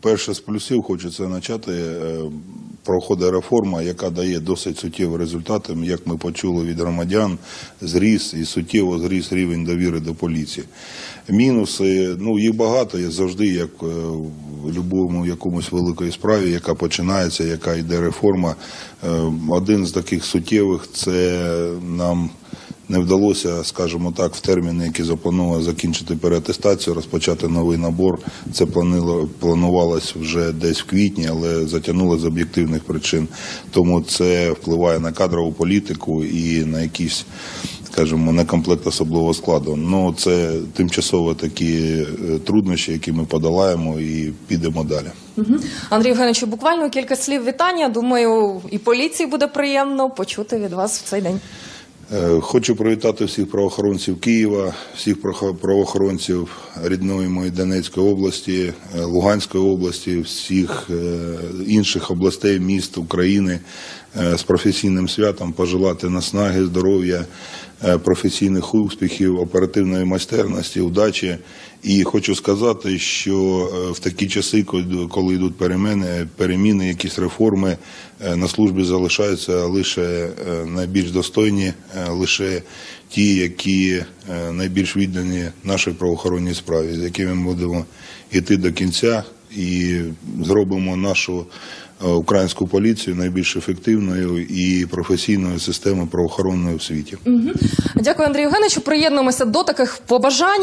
Перше з плюсів хочеться почати. е, Проходить реформа, яка дає досить суттєві результати. Як ми почули від громадян, зріс і суттєво зріс рівень довіри до поліції. Мінуси, ну їх багато, є завжди, як е, в будь-якому якомусь великої справі, яка починається, яка йде реформа. Е, Один з таких суттєвих це нам не вдалося, скажімо так, в терміни, які заплановано закінчити переатестацію, розпочати новий набор. Це планувалось вже десь в квітні, але затягнуло з об'єктивних причин. Тому це впливає на кадрову політику і на якісь, скажімо, на комплект особливого складу. Ну це тимчасово такі е, труднощі, які ми подолаємо і підемо далі. Андрій Євгеновичу, буквально кілька слів вітання. Думаю, і поліції буде приємно почути від вас в цей день. Е, Хочу привітати всіх правоохоронців Києва, всіх правоохоронців рідної моєї Донецької області, е, Луганської області, всіх е, інших областей, міст України з професійним святом, пожелати наснаги, здоров'я, професійних успіхів, оперативної майстерності, удачі. І хочу сказати, що е, в такі часи, коли- йдуть переміни, переміни, якісь реформи, е, на службі залишаються лише е, найбільш достойні, е, лише ті, які е, найбільш віддані нашій правоохоронній справі, з якими ми будемо йти до кінця і зробимо нашу е, українську поліцію найбільш ефективною і професійною системою правоохоронною в світі. Дякую, Андрій Євгеновичу. Приєднуємося до таких побажань.